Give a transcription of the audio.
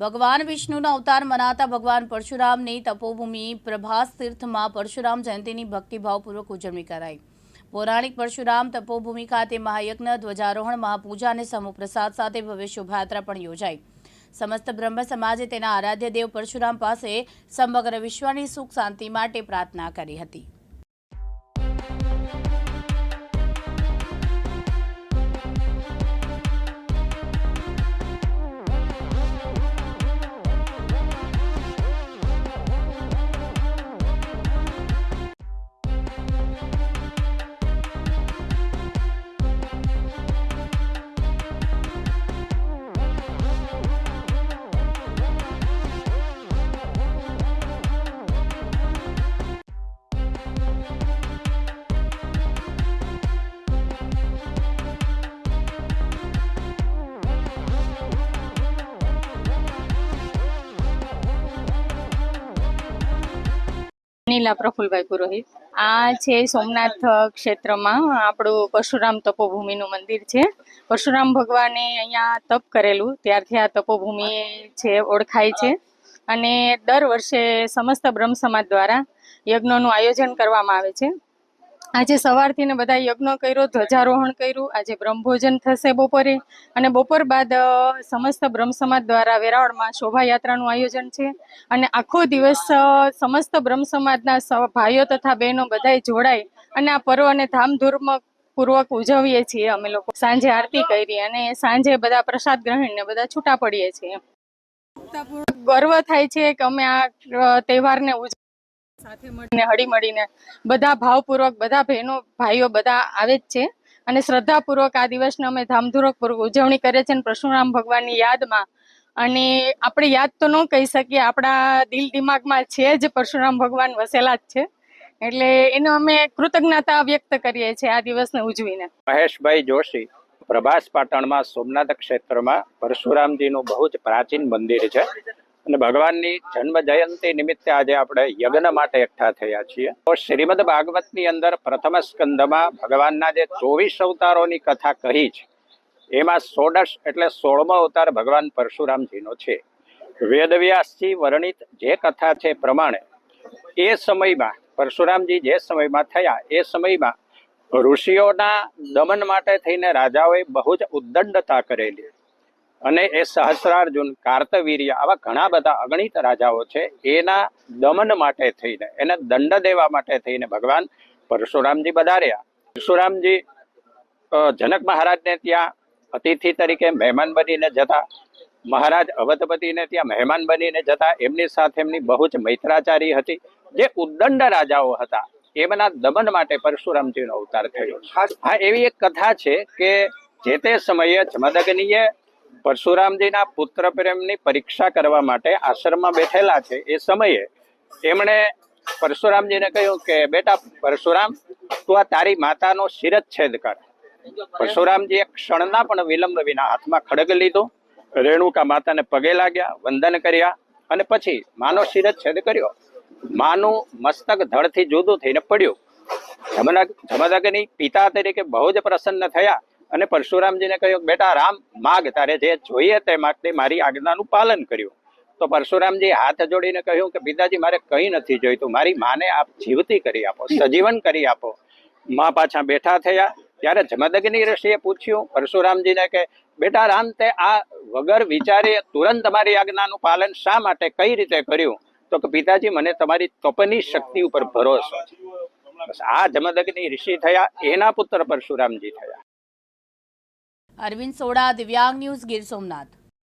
ભગવાન વિષ્ણુનો અવતાર મનાતા ભગવાન પરશુરામની તપોભૂમિ પ્રભાસ તીર્થમાં પરશુરામ જયંતિની ભક્તિભાવપૂર્વક ઉજવણી કરાઈ. પૌરાણિક પરશુરામ તપોભૂમિ ખાતે મહાયજ્ઞ, ધ્વજારોહણ, મહાપૂજા અને સમૂહપ્રસાદ સાથે ભવ્ય શોભાયાત્રા પણ યોજાઈ. સમસ્ત બ્રહ્મ સમાજે તેના આરાધ્ય દેવ પરશુરામ પાસે સમગ્ર વિશ્વની સુખ શાંતિ માટે પ્રાર્થના કરી હતી. નીલા પ્રફુલભાઈ પુરોહિત. આ છે સોમનાથ ક્ષેત્રમાં, આપણું પરશુરામ તપોભૂમિનું મંદિર છે. પરશુરામ ભગવાને અહીંયા તપ કરેલું, ત્યારથી આ તપોભૂમિ છે, ઓળખાય છે. અને દર વર્ષે સમસ્ત બ્રહ્મ સમાજ દ્વારા યજ્ઞોનું આયોજન કરવામાં આવે છે. આજે સવારથી ને બધા યજ્ઞ કર્યો, ધ્વજારોહણ કર્યું, આજે બ્રહ્મભોજન થશે બપોરે. અને બપોર બાદ સમસ્ત બ્રહ્મ સમાજ દ્વારા વેરાવળમાં શોભાયાત્રાનું આયોજન છે. અને આખો દિવસ સમસ્ત બ્રહ્મ સમાજના ભાઈઓ તથા બહેનો બધાય જોડાય અને આ પર્વને ધામધૂમ પૂર્વક ઉજવીએ છીએ અમે લોકો. સાંજે આરતી કરી અને સાંજે બધા પ્રસાદ ગ્રહણીને બધા છૂટા પડીએ છીએ. ગર્વ થાય છે કે અમે આ તહેવારને ઉજ સાથે મળીને હળી મળીને બધા ભાવપૂર્વક, બધા બહેનો, ભાઈઓ બધા આવે જ છે. અને શ્રદ્ધાપૂર્વક આ દિવસને અમે ધામધૂરકપૂર્વક ઉજવણી કરીએ છીએ પરશુરામ ભગવાનની યાદમાં અને આપણે યાદ તો ન કહી શકીએ, આપણા દિલ દિમાગમાં છે જ પરશુરામ ભગવાન વસેલા જ છે. એટલે એનો અમે કૃતજ્ઞતા વ્યક્ત કરીએ છીએ આ દિવસને ઉજવીને. મહેશભાઈ જોશી, પ્રભાસ પાટણમાં સોમનાથ ક્ષેત્રમાં પરશુરામજીનું બહુ જ પ્રાચીન મંદિર છે. અને ભગવાનની જન્મ જયંતિ નિમિત્તે આજે આપણે યજ્ઞ માટે એકઠા થયા છીએ. તો શ્રીમદ ભાગવતની અંદર પ્રથમ સ્કંદમાં ભગવાનના જે ચોવીસ અવતારોની કથા કહી છે, એમાં સોડશ એટલે સોળમો અવતાર ભગવાન પરશુરામજીનો છે. વેદવ્યાસથી વર્ણિત જે કથા છે પ્રમાણે, એ સમયમાં, પરશુરામજી જે સમયમાં થયા, એ સમયમાં ઋષિઓના દમન માટે થઈને રાજાઓએ બહુ જ ઉદ્દંડતા કરેલી. અને એ સહસ્રાર્જુન કાર્તવીર્ય આવા ઘણા બધા અગણિત રાજાઓ છે એના દમન માટે થઈને એને દંડ દેવા માટે થઈને ભગવાન પરશુરામજી વધાર્યા પરશુરામજી જનક મહારાજને ત્યાં અતિથિ તરીકે મહેમાન બનીને જતા. મહારાજ અવધપતિને ત્યાં મહેમાન બનીને જતા. એમની સાથે એમની બહુ જ મૈત્રાચારી હતી. જે ઉદ્દંડ રાજાઓ હતા એમના દમન માટે પરશુરામજીનો અવતાર થયો. હા એવી એક કથા છે કે જે તે સમયે જમદગ્નિએ પરશુરામજીના પુત્ર પ્રેમની પરીક્ષા કરવા માટે આશ્રમમાં બેઠેલા છે. એ સમયે એમણે પરશુરામજીને કહ્યું કે, બેટા પરશુરામ, તું આ તારી માતાનો શિરચ્છેદ કર. પરશુરામજીએ ક્ષણના પણ વિલંબ વિના હાથમાં ખડગ લીધો. રેણુકા માતાને પગે લાગ્યા, વંદન કર્યા અને પછી માનો શિરચ્છેદ કર્યો. માનું મસ્તક ધડથી જુદું થઈને પડ્યું. જમદગ્નિ પિતા તરીકે બહુ જ પ્રસન્ન થયા. અને પરશુરામજીને કહ્યું બેટા, રામ, માગ, તારે જે જોઈએ તે માટે મારી આજ્ઞાનું પાલન કર્યું. તો પરશુરામજી હાથ જોડીને કહ્યું કે, પિતાજી, મારે કંઈ નથી જોઈતું. મારી માને આપ જીવતી કરી આપો, સજીવન કરી આપો. માં પાછા બેઠા થયા. ત્યારે જમદગ્નિ ઋષિએ પૂછ્યું, પરશુરામજીને કે, બેટા, રામ, તે આ વગર વિચારે તુરંત તમારી આજ્ઞાનું પાલન શા માટે, કઈ રીતે કર્યું? તો કે, પિતાજી, મને તમારી તપની શક્તિ ઉપર ભરોસો આ જમદગ્નિ ઋષિ થયા, એના પુત્ર પરશુરામજી થયા. અરવિંદ સોડા દિવ્યાંગ ન્યૂઝ ગીર સોમનાથ.